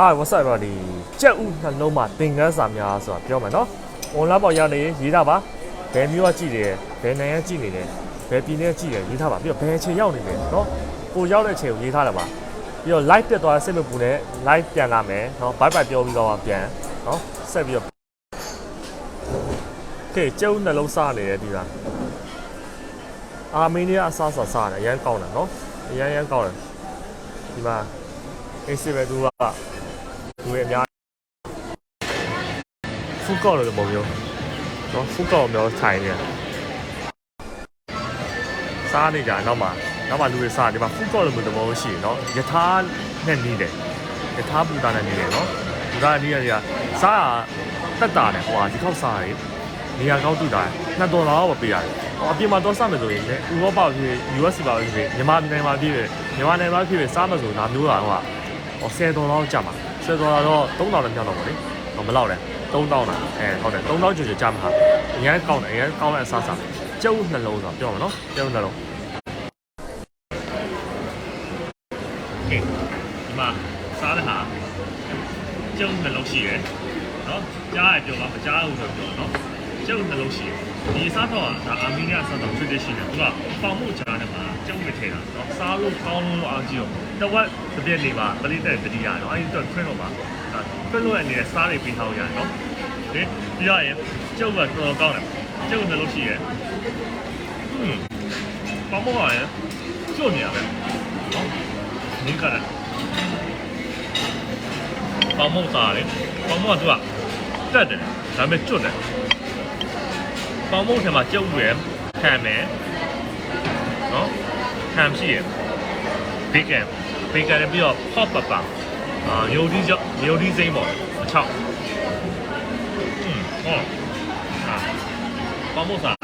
အာ what's up ပါဒီကြက်ဥနှလုံးမှာသင်္ကန်းစာများဆိုတာပြောမယ်နော် online ပေါ်ရောက်နေရင်ရေးထားပါဘယ်မျိုးကကြည့်တယ်ဘယ်နိုင်ငံကြည့်နေတယ်ဘယ်ပြည်နယ်ကြည့်တယ်ရေးထားပါပြီးတော့ဘယ်အချိန်ရောက်နေလဲနော်ကိုရောက်တဲ့အချိန်ကိုရေးထားတယ်ပါပြီးတော့ live တက်သွားတဲ့စိတ်မပူနဲ့ live ပြန်လာမယ်နော် bye bye ပြောပြီးတော့ပြန်နော်ဆက်ပြီးတော့ကဲကြက်ဥနှလုံးစားနေတယ်ဒီကအာမင်းကြီးအစားစားစားတယ်အရန်ကောင်းတယ်နော်အရန်ရန်ကောင်းတယ်ဒီမှာအေးစေပဲသူက လူတွေအများဖူးကောက်လို့မဟုတ်ဘူးနော်ဖူးကောက်မျိုးထိုင်နေစားနေကြနောက်မှာနောက်မှာလူတွေစားဒီမှာဖူးကောက်လို့မျိုးတဘောရှိတယ်နော်ယထာနဲ့နေတယ်ယထာပူတာနဲ့နေတယ်နော်ပူတာနေရကစားတာတက်တာတယ်ဟိုဟာဒီခောက်စားတယ်နေရာကောက်တူတာနှစ်တော်လောက်ပဲပေးရတယ်ဟောအပြင်မှာတော့စားမယ်ဆိုရင်လည်းဥရောပဖြစ် US ပါပဲဖြစ်မြန်မာနိုင်ငံမှာဖြစ်မြန်မာနိုင်ငံမှာဖြစ်စားမယ်ဆိုဒါမျိုးကဟိုဟာဟော10ဒေါ်လာလောက်ကျ မှာ10ဒေါ်လာတော့3000လည်းမြောက်တော့ဗောလေဟောမလောက်လဲ3000လားအဲဟုတ်တယ်3000ကျော်ကျော်ကျမှာအရင်ကောင်းတယ်အရင်ကောင်းတဲ့အစားစားကျုပ်နှလုံးဆိုတော့ပြောမှာနော်ကျုပ်နှလုံးကဲဒီမှာစားတဲ့ဟာကျုပ်နှလုံးရှိရယ်နော်ကြားရပြောပါမကြားဘူးဆိုပြောနော် ကျုပ်နှလုံးရှိရယ်ဒီစားတော့ဒါအာမီးနီးယားစားတော့ tradition တယ်သူကပေါင်မှုကြားထဲမှာကျုပ်မထည့်တာနော်စားလို့ကောင်းလို့အားကြီးတော့တဝက်တစ်ပြည့်နေပါပလိတဲ့တတိယနော်အဲဒီတော့ခွင့်တော့ပါခွင့်လို့အနေနဲ့စားတွေပြီးထားရနော်ဒီပြီးရရင်ကျုပ်ကတော်တော်ကောင်းတယ်ကျုပ်နှလုံးရှိရယ်อืมပေါင်မှုကလည်းကျွတ်နေရပဲနော်နင်းကလည်းပေါင်မှုစားတယ်ပေါင်မှုကသူကတက်တယ်ဒါပေမဲ့ကျွတ်တယ် ပေါင်မုတ်ထဲမှာကျုပ်ရယ်ခံမယ်နော်ခံရှိရယ်ဘေကန်ဘေကန်နဲ့ပြီးတော့ hot pepper အာယိုဒီကြောယိုဒီစိမ့်ပေါ့အချောက်อืมဟောအာပေါင်မုတ်စား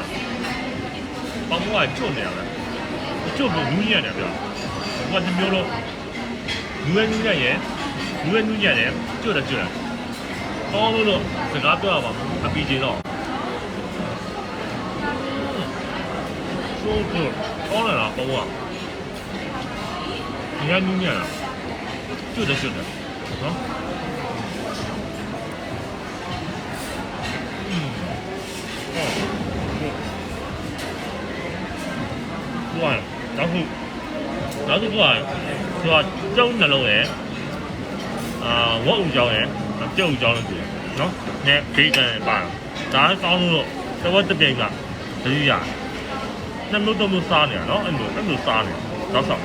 ပေါင်မုတ်ကကျွတ်နေရတယ်ကျွတ်လို့နူးညံ့တယ်ပြောဘာတမျိုးလို့နူးရနူးညံ့ရယ်နူးရနူးညံ့တယ်ကျွတ်တယ်ကျွတ်တယ်ကောင်းလို့လို့စကားပြောရပါဘူးအပီကြီးတော့ ဆိုးဆိုးကောင်းလာတာပေါ့ကွာဒီကနူးညံ့တာကျွတ်တယ်ကျွတ်တယ်နော်อืมဟောတော့ခုနောက်တစ်ခုကသူကကျုံနှလုံးရယ်အာဝက်ဥကြောင်းရယ်ကျုပ်ဥကြောင်းလို့ပြောနော်နဲ့ဘေးကန်ပါဒါကောင်းလို့တဝက်တစ်ပြိုင်ကတတိယ နှစ်မျိုးသုံးမျိုးစားနေတာနော်အဲ့လိုအဲ့လိုစားနေနောက်ဆောင်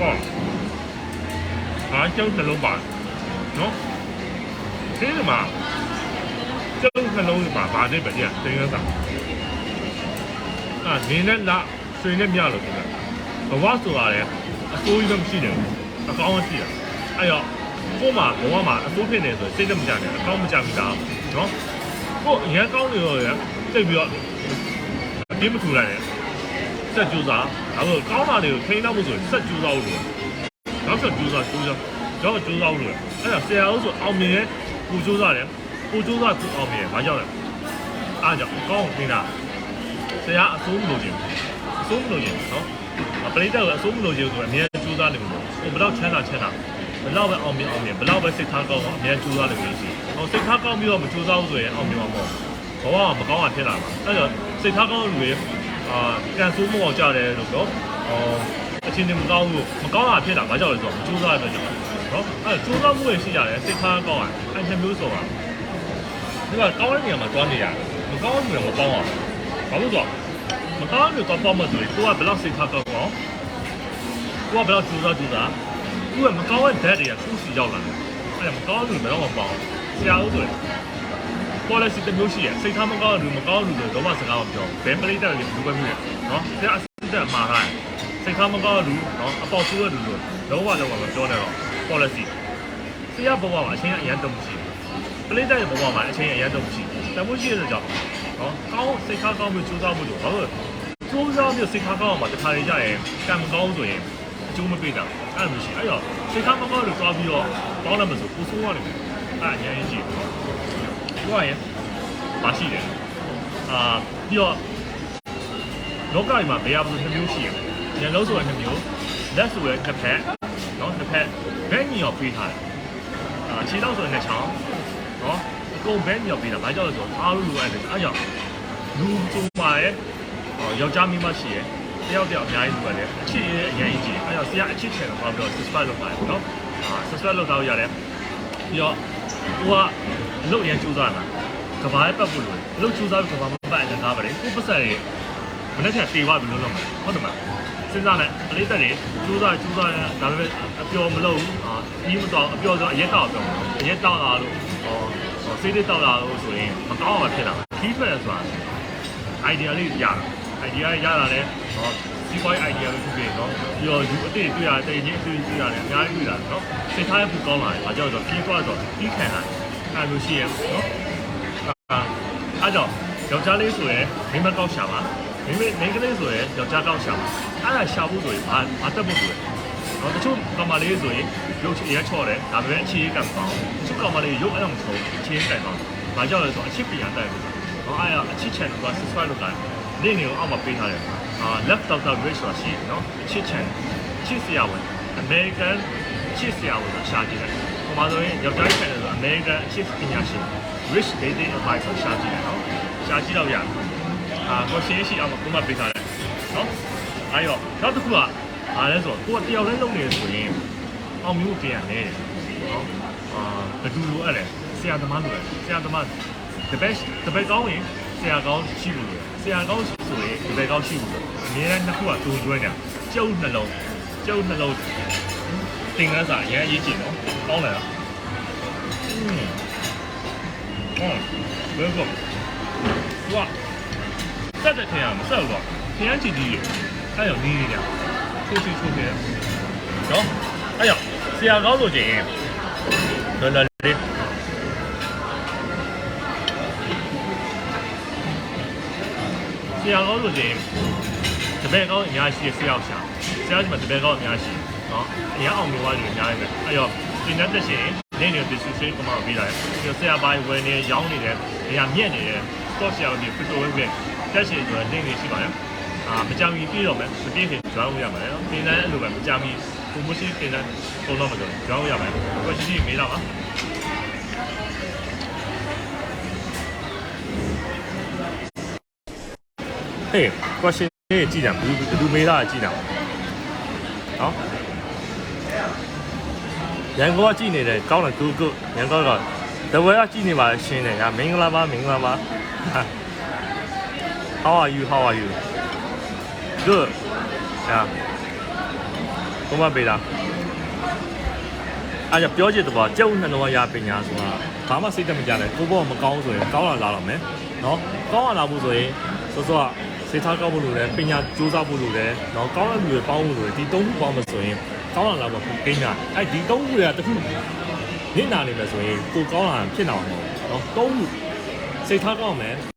ပေါ့အားကျုပ်နှလုံးပါနော်ဒီမှာကျုပ်နှလုံးပါဗာနဲ့ပဲညသင်္ကန်းစာအာနေနဲ့လာဆွေနဲ့မြလို့ဆိုတာဘဝဆိုတာလေအစိုးရမရှိနေဘူးအကောင်းရှိရအဲ့တော့ ကို့မှာဘဝမှာအစိုးဖြစ်နေဆိုစိတ်လည်းမကြနဲ့အကောင်းမကြဘူးသားနော်ကို့အရင်ကောင်းနေတော့ရစိတ်ပြီးတော့အပြင်းမထူလိုက်နဲ့စက်ကြိုးစားဒါဆိုကောင်းတာတွေကိုထိန်းတော့မှုဆိုစက်ကြိုးစားလို့နောက်ဆက်ကြိုးစားကြိုးစားတော့ကြိုးစားလို့အဲ့ဒါဆရာဦးဆိုအောင်မြင်ရဲ့ကိုကြိုးစားတယ်ကိုကြိုးစားကိုအောင်မြင်ဘာကြောင့်လဲအားကြောင့်အကောင်းထိန်းတာဆရာအစိုးမလို့ခြင်းအစိုးမလို့ခြင်းနော်ပရိသတ်ကအစိုးမလို့ခြင်းဆိုတော့အများကြိုးစားနေမှာဟိုဘယ်တော့ချမ်းသာချမ်းသာ ဘယ်တော့ပဲအောင်မြင်အောင်မြင်ဘယ်တော့ပဲစိတ်ထားကောင်းအောင်အများကြိုးစားနေလို့ရှိရင်ဟိုစိတ်ထားကောင်းပြီးတော့မကြိုးစားဘူးဆိုရင်အောင်မြင်မှာမဟုတ်ဘဝကမကောင်းတာဖြစ်လာမှာအဲ့တော့စိတ်ထားကောင်းတဲ့လူတွေအာကန်ဆိုးမအောင်ကြတယ်လို့ပြောဟောအချင်းချင်းမကောင်းဘူးမကောင်းတာဖြစ်လာဘာကြောင့်လဲဆိုတော့မကြိုးစားရတဲ့ကြောင့်နော်အဲ့ကြိုးစားမှုတွေရှိကြတယ်စိတ်ထားကောင်းအောင်အဲ့နှစ်မျိုးဆိုတာဒီကကောင်းတဲ့နေရာမှာတွားနေရတယ်မကောင်းတဲ့နေရာမှာပေါင်းအောင်ဘာလို့ဆိုတော့မကောင်းတဲ့နေရာမှာပေါင်းမှဆိုရင်ကိုကဘယ်လောက်စိတ်ထားကောင်းအောင်ကိုကဘယ်လောက်ကြိုးစားကြိုးစား သူကမကောင်းတဲ့ဓာတ်တွေကသူ့စီရောက်လာတယ်အဲ့ဒါမကောင်းလို့ဘယ်တော့မှမပေါအောင်ဆရာဦးဆိုရင် policy တစ်မျိုးရှိရစိတ်ထားမကောင်းတဲ့လူမကောင်းတဲ့လူတွေတော့မှစကားမပြောဘယ်ပရိသတ်တွေလူပဲဖြစ်ရနော်ဆရာအစစ်တက်မှာထားစိတ်ထားမကောင်းတဲ့လူနော်အပေါက်ဆိုးတဲ့လူတွေလုံးဝလုံးဝမပြောနဲ့တော့ policy ဆရာဘဝမှာအချင်းအရန်တုံးမရှိပရိသတ်ရဲ့ဘဝမှာအချင်းအရန်တုံးမရှိတမိုးရှိတဲ့ကြောင့်နော်ကောင်းစိတ်ထားကောင်းပြီးစူးစမ်းမှုလို့ဘာလို့စူးစမ်းပြီးစိတ်ထားကောင်းအောင်မှာတခါလေကြာရင်ကံမကောင်းဆိုရင် အကျိုးမပေးတာအဲ့လိုရှိအဲ့တော့စိတ်ထားမကောင်းလို့သွားပြီးတော့ကောင်းတယ်မဆိုကိုဆိုးရတယ်အဲ့အရင်ရှိတယ်ပြောရရင်မရှိတယ်အာပြီးတော့လောကကြီးမှာဘယ်ရဘူးနှစ်မျိုးရှိတယ်ညလုံးဆိုရနှစ်မျိုးလက်ဆိုရတစ်ဖက်နော်တစ်ဖက်ဘဲညီရောပေးထားတယ်အာခြေတော့ဆိုရနှစ်ချောင်းနော်အကုန်ဘဲညီရောပေးတာဘာကြောင့်လဲဆိုတော့အားလို့လိုအပ်တယ်အားကြောင့်လူစုံပါရဲ့ယောက်ျားမိန်းမရှိရဲ့ တယောက်တယောက်အများကြီးလိုရတယ်အချစ်ရဲ့အရင်ကြီးအားကြောင့်ဆရာအချစ်ချင်တော့ပြီးတော့ subscribe လုပ်ပါတယ်နော်အာ subscribe လုပ်တော့ရတယ်ပြီးတော့ဟိုကအလုပ်ရန်ကြိုးစားတာကဘာရဲ့ပတ်ဖို့လို့အလုပ်ကြိုးစားပြီးကဘာမပတ်ရင်ကားပါတယ်ကိုပတ်ဆက်ရဲ့မနေ့ကတေသွားပြီလို့လုပ်မှာဟုတ်တယ်မလားစဉ်းစားလိုက်အလေးသက်တွေကျိုးစားကျိုးစားဒါပေမဲ့အပျော်မလုပ်ဘူးအာပြီးမတော့အပျော်ဆိုအရက်တောက်ပြောမှာအရက်တောက်လာလို့ဟောဆေးလေးတောက်လာလို့ဆိုရင်မကောင်းအောင်ဖြစ်လာခီးထွက်ရဆိုတာ idea လေးရတာ idea ရတာလဲ ဟောစီးပွားရေး idea လေးဖြစ်ဖြစ်နော်ပြီးတော့ယူအတိတ်တွေ့ရတဲ့ချင်းအတွေ့တွေ့ရတယ်အများကြီးတွေ့လာတယ်နော်စိတ်ထားရဖို့ကောင်းလာတယ်ဘာကြောင့်လဲဆိုတော့ခီးသွားတော့ခီးခံတာအဲ့လိုရှိရနော်အားကြောင့်ယောက်ျားလေးဆိုရင်မိမကောက်ရှာပါမိမမိန်းကလေးဆိုရင်ယောက်ျားကောက်ရှာပါအဲ့ဒါရှာဖို့ဆိုရင်ဘာဘာတက်ဖို့ဆိုရင်တော့တချို့ကောင်မလေးဆိုရင်ရုပ်ချရဲချော့တယ်ဒါပေမဲ့အခြေရေးကမပေါင်းတချို့ကောင်မလေးရုပ်အဲ့လိုမဆုံးအခြေရေးတိုင်ပေါင်းဘာကြောင့်လဲဆိုတော့အချစ်ပြန်တိုင်လို့တော့အဲ့အချစ် channel က subscribe လုပ်တာနေ့နေကိုအောက်မှာပေးထားတယ် အာ left doctor rich ဆိုတာရှိတယ်နော်အချစ် channel ချစ်စရာဝင် American ချစ်စရာဝင်ရှာကြည့်တယ်ဟိုမှာဆိုရင်ယောက်ျား channel ဆို American ချစ်ပညာရှင် rich dating advice ကိုရှာကြည့်တယ်နော်ရှာကြည့်တော့ရတယ်အာကိုရှင်းရှိအောင်ကိုမပေးထားတယ်နော်အဲ့တော့နောက်တစ်ခုကအားလဲဆိုတော့ကိုကတယောက်တည်းလုပ်နေဆိုရင်အောင်မျိုးပြန်ရတယ်နော်အာဘယ်သူလိုအဲ့လဲဆရာသမားလိုလဲဆရာသမား the best the best ကောင်းရင် ဆရာကောင်းရှိဘူးလို့ဆရာကောင်းဆိုရင် the best ကောင်းရှိဘူးလို့အများနဲ့နှစ်ခုကတူကျွဲနေတာကျုပ်နှလုံးကျုပ်နှလုံးသင်္ကန်းစာအရင်အရေးကြီးနော်ကောင်းတယ်လားอืมဟုတ်ဘယ်ကောဝါတက်တဲ့ထင်ရမဆက်ဘူးတော့ထင်ရကြည့်ကြည့်အဲ့ရောနီးနေကြချိုးချိုးချိုးခဲ့နော်အဲ့ရောဆရာကောင်းဆိုခြင်းလောလောလေး ရာကောင်းလို့ရှင်တပည့်ကောင်းအများကြီးရှိဆရာရှာဆရာကြီးမှာတပည့်ကောင်းအများကြီးနော်အရာအောင်လို့ရတယ်အများကြီးပဲအဲ့တော့သင်တတ်တဲ့ရှင်နေနေဒီဆူဆင်းကမှပြီးလာတယ်ပြီးတော့ဆရာပိုင်းဝင်နေရောင်းနေတယ်နေရာမြက်နေတယ်တော့ဆရာကြီးပြတော်ဝဲပဲတက်ရှင်ဆိုတာနေနေရှိပါလားအာမကြမ်းကြီးပြီးတော့မယ်မပြည့်ခင်ကြောင်းရမယ်နော်သင်တန်းအဲ့လိုပဲမကြမ်းကြီးကိုမရှိသင်တန်းပုံတော့မကြောင်းကြောင်းရမယ်ကိုရှိရှိမေးတော့ပါ ဟေး question လေးကြည့်ကြဘူးဘယ်သူမေးတာကြည့်တာနော်ရန်ကုန်ကကြည့်နေတယ်ကောင်းတယ် good good ရန်ကုန်ကတဝဲကကြည့်နေပါရှင်းတယ်ညာမင်္ဂလာပါမင်္ဂလာပါ How are you how are you good ညာဘုမပေးတာအဲ့ကြပြောချင်တော့ကြောက်နှလုံးရပညာဆိုတာဘာမှစိတ်တမကြနဲ့ကိုဘောမကောင်းဆိုရင်ကောင်းလာလာတော့မယ်နော်ကောင်းလာလာဖို့ဆိုရင်စောစောက စိတ်ထားကောင်းဖို့လိုတယ်ပညာကြိုးစားဖို့လိုတယ်နော်ကောင်းတဲ့လူတွေပေါင်းဖို့လိုတယ်ဒီသုံးခုပေါင်းမှဆိုရင်ကောင်းလာလာဖို့ကိန်းတာအဲ့ဒီသုံးခုတွေကတစ်ခုနင့်နာနေမယ်ဆိုရင်ကိုကောင်းလာဖြစ်အောင်မဟုတ်နော်သုံးခုစိတ်ထားကောင်းမယ်